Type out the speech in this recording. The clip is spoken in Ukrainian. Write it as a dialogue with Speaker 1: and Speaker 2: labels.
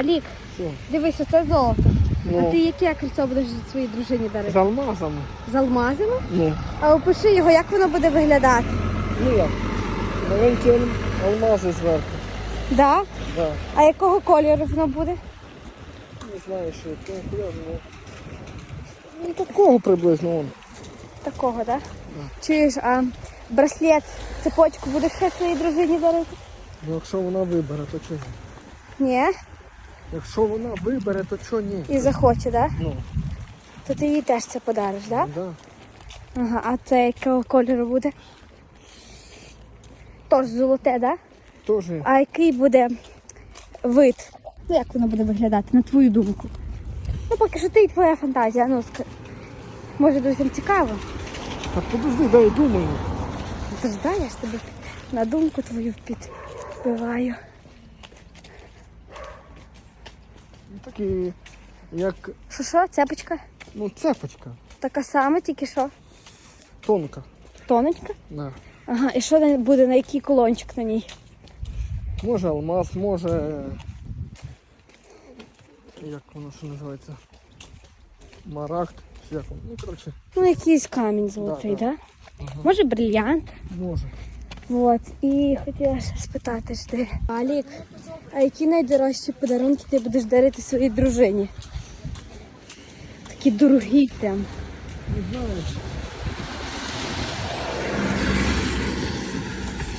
Speaker 1: Алік, дивись, оце золото. А
Speaker 2: Ну,
Speaker 1: ти яке кольцо будеш своїй дружині дарити?
Speaker 2: з алмазами.
Speaker 1: З алмазами?
Speaker 2: Ну,
Speaker 1: А опиши його, як воно буде виглядати.
Speaker 2: ну як? Маленькі алмази зверху.
Speaker 1: Да?
Speaker 2: Да.
Speaker 1: А якого кольору воно буде?
Speaker 2: Не знаю, що якого кольору, ну. Ну, такого приблизно он.
Speaker 1: Такого, так? Да? Чуєш, а браслет, цепочку будеш ще своїй дружині дарити?
Speaker 2: Ну, якщо вона вибере, то чого?
Speaker 1: Ні.
Speaker 2: Якщо вона вибере, то чого ні?
Speaker 1: І захоче, так? Да?
Speaker 2: Ну,
Speaker 1: То ти їй теж це подариш, так? Да?
Speaker 2: да.
Speaker 1: Ага, а це якого кольору буде? Тож золоте, так? Да?
Speaker 2: Тоже.
Speaker 1: А який буде вид? Ну, як воно буде виглядати, на твою думку? Ну, поки що ти і твоя фантазія. Ну, може, друзям цікаво.
Speaker 2: Так подожди, дай думаю.
Speaker 1: Ти ж дай, я ж тобі на думку твою підбиваю.
Speaker 2: Ну, такі, як,
Speaker 1: Що що, цепочка?
Speaker 2: ну, цепочка.
Speaker 1: Така сама, тільки що?
Speaker 2: Тонка.
Speaker 1: Тоненька?
Speaker 2: Да.
Speaker 1: Ага, і що буде на який колончик на ній?
Speaker 2: Може алмаз, може. Як воно що називається? Марагд. Як воно? Ну, коротше,
Speaker 1: Ну, якийсь камінь золотий,
Speaker 2: Да,
Speaker 1: так?
Speaker 2: да.
Speaker 1: Да? Може брильянт.
Speaker 2: може.
Speaker 1: Вот. І хотіла ще спитати ж ти. Алік, а які найдорожчі подарунки ти будеш дарити своїй дружині? Такі дорогі прям.
Speaker 2: Не знаю.